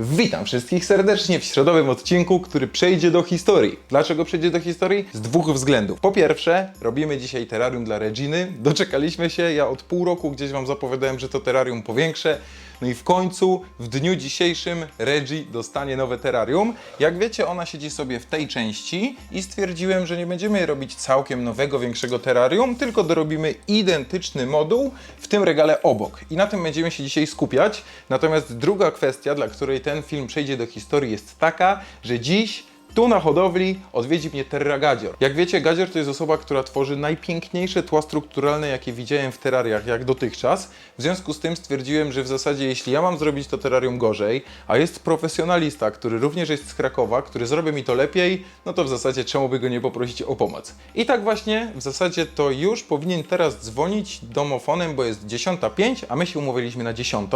Witam wszystkich serdecznie w środowym odcinku, który przejdzie do historii. Dlaczego przejdzie do historii? Z dwóch względów. Po pierwsze, robimy dzisiaj terrarium dla Reginy. Doczekaliśmy się, ja od pół roku gdzieś Wam zapowiadałem, że to terrarium powiększę. No i w końcu, w dniu dzisiejszym, Regi dostanie nowe terrarium. Jak wiecie, ona siedzi sobie w tej części i stwierdziłem, że nie będziemy robić całkiem nowego, większego terrarium, tylko dorobimy identyczny moduł w tym regale obok. I na tym będziemy się dzisiaj skupiać. Natomiast druga kwestia, dla której ten film przejdzie do historii, jest taka, że dziś tu na hodowli odwiedzi mnie Terra Gadzior. Jak wiecie, Gadzior to jest osoba, która tworzy najpiękniejsze tła strukturalne, jakie widziałem w terrariach, jak dotychczas. W związku z tym stwierdziłem, że w zasadzie jeśli ja mam zrobić to terrarium gorzej, a jest profesjonalista, który również jest z Krakowa, który zrobi mi to lepiej, no to w zasadzie czemu by go nie poprosić o pomoc. I tak właśnie w zasadzie to już powinien teraz dzwonić domofonem, bo jest 10.05, a my się umówiliśmy na 10.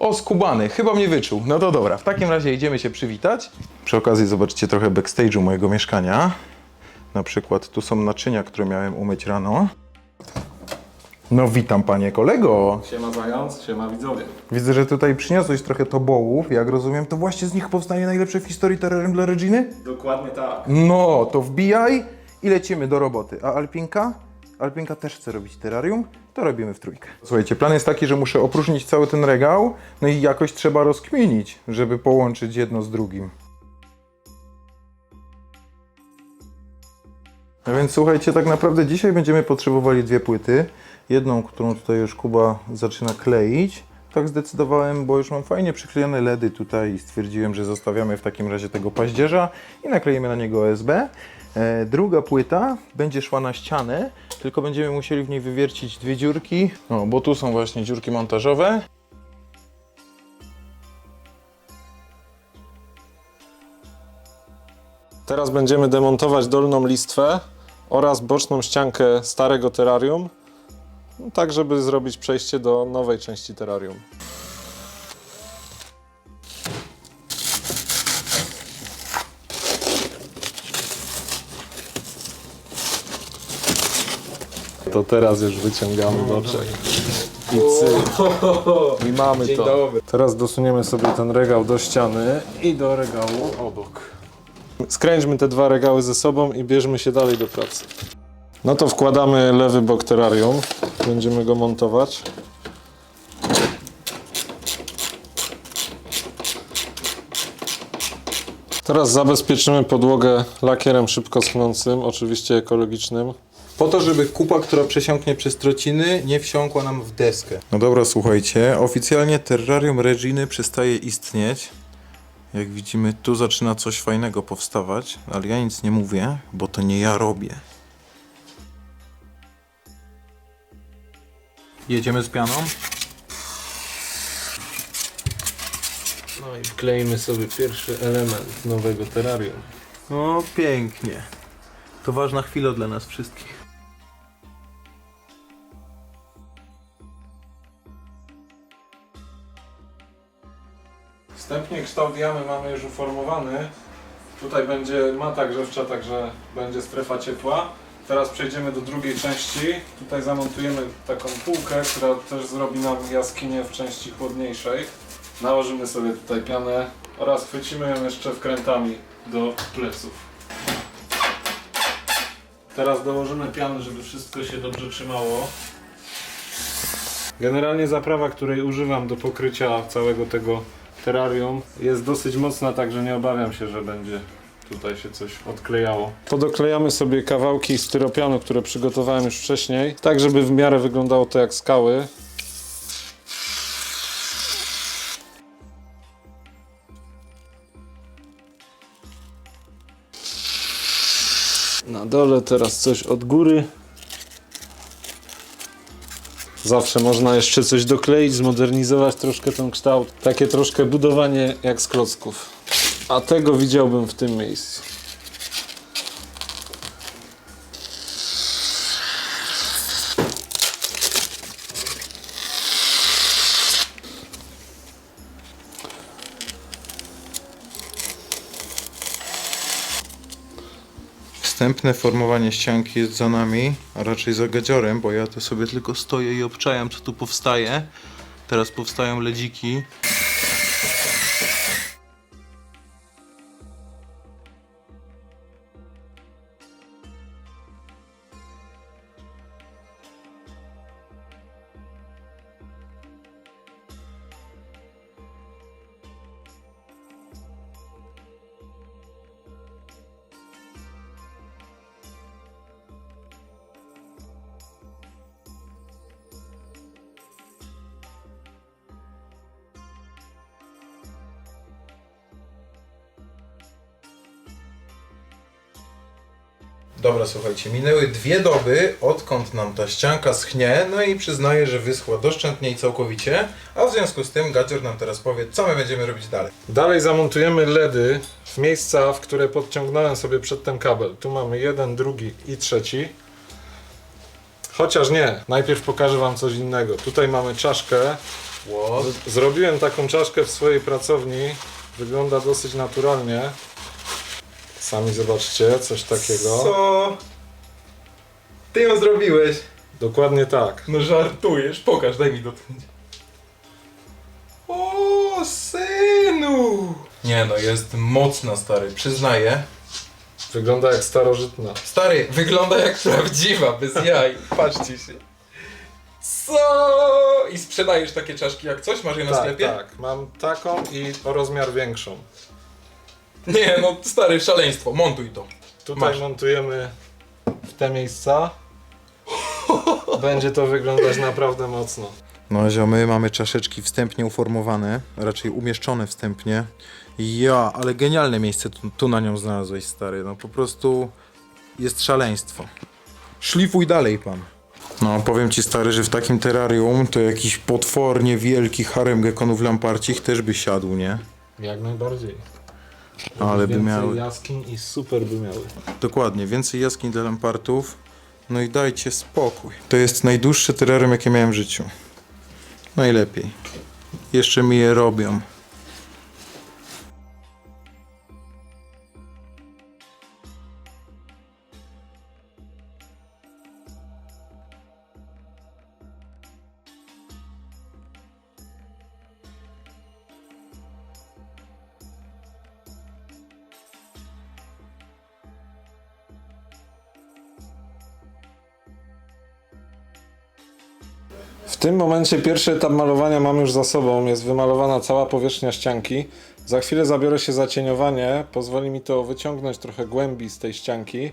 O, skubany, chyba mnie wyczuł. No to dobra, w takim razie idziemy się przywitać. Przy okazji zobaczcie trochę backstage'u mojego mieszkania. Na przykład tu są naczynia, które miałem umyć rano. No witam panie kolego. Siema zając, siema widzowie. Widzę, że tutaj przyniosłeś trochę tobołów. Jak rozumiem, to właśnie z nich powstanie najlepsze w historii terrarium dla Reginy? Dokładnie tak. No, to wbijaj i lecimy do roboty. A Alpinka? Alpinka też chce robić terrarium, to robimy w trójkę. Słuchajcie, plan jest taki, że muszę opróżnić cały ten regał, no i jakoś trzeba rozkminić, żeby połączyć jedno z drugim. No więc słuchajcie, tak naprawdę dzisiaj będziemy potrzebowali dwie płyty. Jedną, którą tutaj już Kuba zaczyna kleić. Tak zdecydowałem, bo już mam fajnie przyklejone LEDy tutaj i stwierdziłem, że zostawiamy w takim razie tego paździerza i nakleimy na niego OSB. E, druga płyta będzie szła na ścianę, tylko będziemy musieli w niej wywiercić dwie dziurki, no bo tu są właśnie dziurki montażowe. Teraz będziemy demontować dolną listwę oraz boczną ściankę starego terrarium, tak żeby zrobić przejście do nowej części terrarium. To teraz już wyciągamy boczek. I cyk. I mamy Dzień to. dobry. Teraz dosuniemy sobie ten regał do ściany i do regału obok. Skręćmy te dwa regały ze sobą i bierzmy się dalej do pracy. No to wkładamy lewy bok terrarium. Będziemy go montować. Teraz zabezpieczymy podłogę lakierem szybko schnącym, oczywiście ekologicznym. Po to, żeby kupa, która przesiąknie przez trociny, nie wsiąkła nam w deskę. No dobra, słuchajcie, oficjalnie terrarium Reginy przestaje istnieć. Jak widzimy, tu zaczyna coś fajnego powstawać, ale ja nic nie mówię, bo to nie ja robię. Jedziemy z pianą. No i wkleimy sobie pierwszy element nowego terrarium. O, pięknie. To ważna chwila dla nas wszystkich. Wstępnie kształt jamy mamy już uformowany. Tutaj będzie mata grzewcza, także będzie strefa ciepła. Teraz przejdziemy do drugiej części. Tutaj zamontujemy taką półkę, która też zrobi nam jaskinię w części chłodniejszej. Nałożymy sobie tutaj pianę oraz chwycimy ją jeszcze wkrętami do pleców. Teraz dołożymy pianę, żeby wszystko się dobrze trzymało. Generalnie zaprawa, której używam do pokrycia całego tego terrarium jest dosyć mocna, także nie obawiam się, że będzie tutaj się coś odklejało. Podoklejamy sobie kawałki styropianu, które przygotowałem już wcześniej, tak żeby w miarę wyglądało to jak skały. Na dole teraz coś od góry. Zawsze można jeszcze coś dokleić, zmodernizować troszkę ten kształt. Takie troszkę budowanie jak z klocków. A tego widziałbym w tym miejscu. Wstępne formowanie ścianki jest za nami, a raczej za gadziorem, bo ja tu sobie tylko stoję i obczajam, co tu powstaje. Teraz powstają ledziki. Dobra, słuchajcie, minęły dwie doby, odkąd nam ta ścianka schnie, no i przyznaję, że wyschła doszczętnie i całkowicie, a w związku z tym Gadzior nam teraz powie, co my będziemy robić dalej. Dalej zamontujemy LEDy w miejsca, w które podciągnąłem sobie przedtem kabel. Tu mamy jeden, drugi i trzeci. Chociaż nie, najpierw pokażę Wam coś innego. Tutaj mamy czaszkę. What? Zrobiłem taką czaszkę w swojej pracowni. Wygląda dosyć naturalnie. Sami zobaczcie, coś takiego. Co? Ty ją zrobiłeś? Dokładnie tak. No żartujesz, pokaż, daj mi dotknąć. O, synu! Nie no, jest mocna, stary, przyznaję. Wygląda jak starożytna. Stary, wygląda jak prawdziwa, bez jaj. Patrzcie się. Co? I sprzedajesz takie czaszki jak coś? Masz je na tak, sklepie? tak. Mam taką i o rozmiar większą. Nie, no stary, szaleństwo, montuj to. Tutaj Masz. montujemy w te miejsca. Będzie to wyglądać naprawdę mocno. No ziomy, mamy czaszeczki wstępnie uformowane, raczej umieszczone wstępnie. Ja, ale genialne miejsce tu, tu na nią znalazłeś, stary. No po prostu jest szaleństwo. Szlifuj dalej, pan. No, powiem ci, stary, że w takim terrarium to jakiś potwornie wielki harem gekonów lamparcich też by siadł, nie? Jak najbardziej. Ale by Więcej miały. jaskiń i super by miały. Dokładnie, więcej jaskiń dla lampartów. No i dajcie spokój. To jest najdłuższe terrarium, jakie miałem w życiu. Najlepiej. Jeszcze mi je robią. W tym momencie pierwszy etap malowania mam już za sobą. Jest wymalowana cała powierzchnia ścianki. Za chwilę zabiorę się za cieniowanie. Pozwoli mi to wyciągnąć trochę głębi z tej ścianki.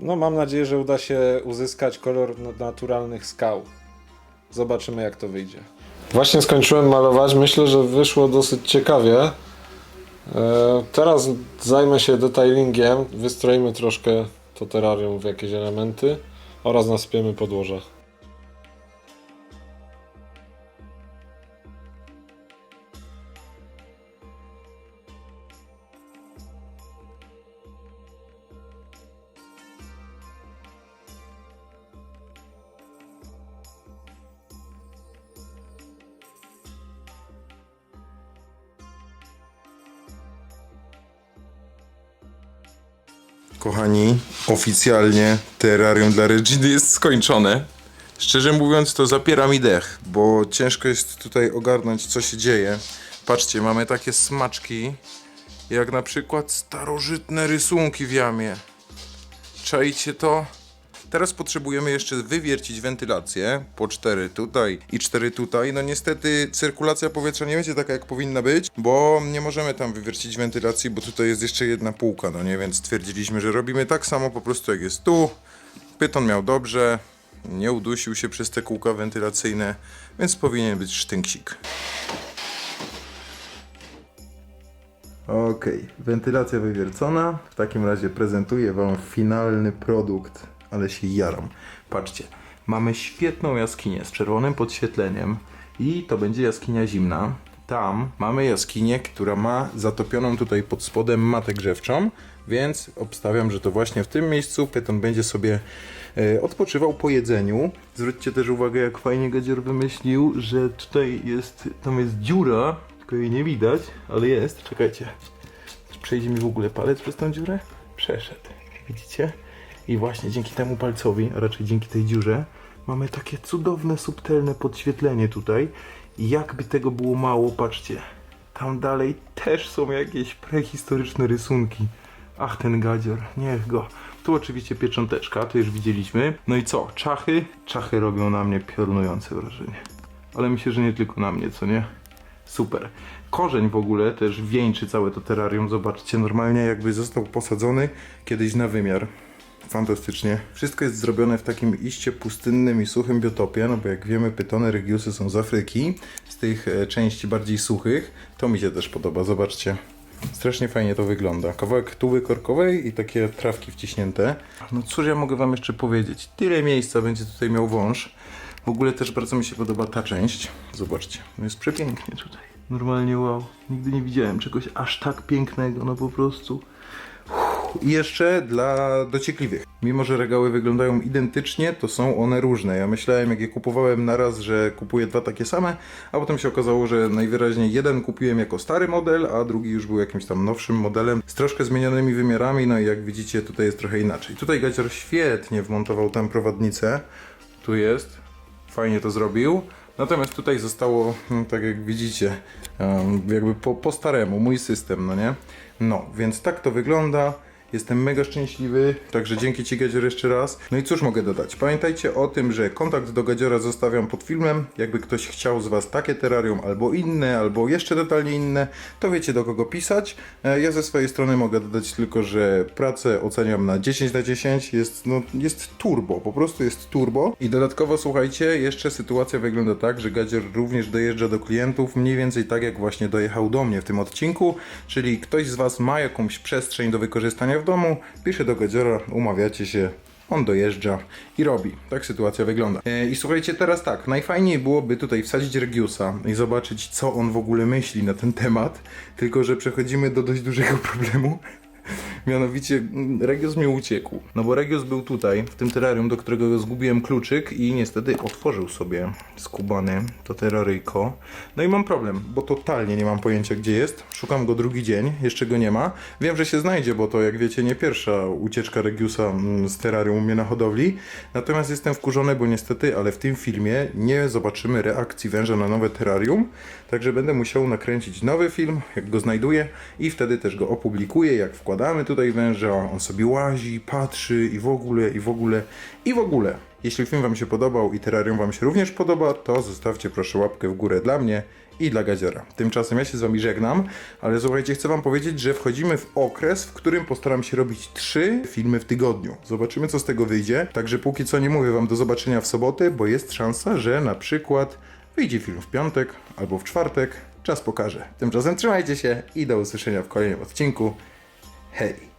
No mam nadzieję, że uda się uzyskać kolor naturalnych skał. Zobaczymy jak to wyjdzie. Właśnie skończyłem malować. Myślę, że wyszło dosyć ciekawie. E, Teraz zajmę się detailingiem. Wystroimy troszkę to terrarium w jakieś elementy oraz nasypiemy podłoże. Kochani, oficjalnie terrarium dla Reginy jest skończone. Szczerze mówiąc, to zapiera mi dech, bo ciężko jest tutaj ogarnąć, co się dzieje. Patrzcie, mamy takie smaczki, jak na przykład starożytne rysunki w jamie. Czajcie to? Teraz potrzebujemy jeszcze wywiercić wentylację, po cztery tutaj i cztery tutaj. No niestety cyrkulacja powietrza nie będzie taka jak powinna być, bo nie możemy tam wywiercić wentylacji, bo tutaj jest jeszcze jedna półka, no nie, więc stwierdziliśmy, że robimy tak samo po prostu jak jest tu. Pyton miał dobrze, nie udusił się przez te kółka wentylacyjne, więc powinien być sztynksik. Okej, wentylacja wywiercona. W takim razie prezentuję Wam finalny produkt, ale się jaram. Patrzcie, mamy świetną jaskinię z czerwonym podświetleniem i to będzie jaskinia zimna. Tam mamy jaskinię, która ma zatopioną tutaj pod spodem matę grzewczą, więc obstawiam, że to właśnie w tym miejscu Pyton będzie sobie e, odpoczywał po jedzeniu. Zwróćcie też uwagę, jak fajnie Gadzior wymyślił, że tutaj jest, tam jest dziura, tylko jej nie widać, ale jest. Czekajcie. Przejdzie mi w ogóle palec przez tą dziurę? Przeszedł. Widzicie? I właśnie dzięki temu palcowi, a raczej dzięki tej dziurze, mamy takie cudowne, subtelne podświetlenie tutaj. I jakby tego było mało, patrzcie. Tam dalej też są jakieś prehistoryczne rysunki. Ach, ten gadzior, niech go. Tu oczywiście piecząteczka, to już widzieliśmy. No i co? Czachy? Czachy robią na mnie piorunujące wrażenie. Ale myślę, że nie tylko na mnie, co nie? Super. Korzeń w ogóle też wieńczy całe to terrarium. Zobaczcie, normalnie jakby został posadzony kiedyś na wymiar. Fantastycznie. Wszystko jest zrobione w takim iście pustynnym i suchym biotopie, no bo jak wiemy, pytony regiusy są z Afryki, z tych e, części bardziej suchych. To mi się też podoba, zobaczcie. Strasznie fajnie to wygląda. Kawałek tuby korkowej i takie trawki wciśnięte. No cóż ja mogę wam jeszcze powiedzieć? Tyle miejsca będzie tutaj miał wąż. W ogóle też bardzo mi się podoba ta część. Zobaczcie, no jest przepięknie tutaj. Normalnie wow. Nigdy nie widziałem czegoś aż tak pięknego, no po prostu. I jeszcze dla dociekliwych. Mimo, że regały wyglądają identycznie, to są one różne. Ja myślałem, jak je kupowałem naraz, że kupuję dwa takie same, a potem się okazało, że najwyraźniej jeden kupiłem jako stary model, a drugi już był jakimś tam nowszym modelem z troszkę zmienionymi wymiarami. No i jak widzicie, tutaj jest trochę inaczej. Tutaj Gadzior świetnie wmontował tę prowadnicę. Tu jest. Fajnie to zrobił. Natomiast tutaj zostało, no, tak jak widzicie, jakby po, po staremu, mój system, no nie? No, więc tak to wygląda. Jestem mega szczęśliwy, także dzięki Ci Gadzior jeszcze raz. No i cóż mogę dodać? Pamiętajcie o tym, że kontakt do Gadziora zostawiam pod filmem. Jakby ktoś chciał z Was takie terrarium albo inne, albo jeszcze totalnie inne, to wiecie do kogo pisać. E, Ja ze swojej strony mogę dodać tylko, że pracę oceniam na 10 na 10. Jest, no, jest turbo, po prostu jest turbo. I dodatkowo słuchajcie, jeszcze sytuacja wygląda tak, że Gadzior również dojeżdża do klientów mniej więcej tak jak właśnie dojechał do mnie w tym odcinku, czyli ktoś z Was ma jakąś przestrzeń do wykorzystania w domu, pisze do Gadziora, umawiacie się, on dojeżdża i robi. Tak sytuacja wygląda. E, I słuchajcie, teraz tak, najfajniej byłoby tutaj wsadzić Regiusa i zobaczyć, co on w ogóle myśli na ten temat, tylko że przechodzimy do dość dużego problemu. Mianowicie mm, Regius mi uciekł. No bo Regius był tutaj, w tym terrarium, do którego zgubiłem kluczyk i niestety otworzył sobie skubany to terraryjko. No i mam problem, bo totalnie nie mam pojęcia gdzie jest. Szukam go drugi dzień, jeszcze go nie ma. Wiem, że się znajdzie, bo to jak wiecie nie pierwsza ucieczka Regiusa mm, z terrarium u mnie na hodowli. Natomiast jestem wkurzony, bo niestety, ale w tym filmie nie zobaczymy reakcji węża na nowe terrarium. Także będę musiał nakręcić nowy film, jak go znajduję i wtedy też go opublikuję, jak wkładamy tutaj węża, on sobie łazi, patrzy i w ogóle, i w ogóle, i w ogóle. Jeśli film Wam się podobał i terrarium Wam się również podoba, to zostawcie proszę łapkę w górę dla mnie i dla Gadziora. Tymczasem ja się z Wami żegnam, ale słuchajcie, chcę Wam powiedzieć, że wchodzimy w okres, w którym postaram się robić trzy filmy w tygodniu. Zobaczymy, co z tego wyjdzie. Także póki co nie mówię Wam do zobaczenia w sobotę, bo jest szansa, że na przykład wyjdzie film w piątek albo w czwartek. Czas pokaże. Tymczasem trzymajcie się i do usłyszenia w kolejnym odcinku. Hey.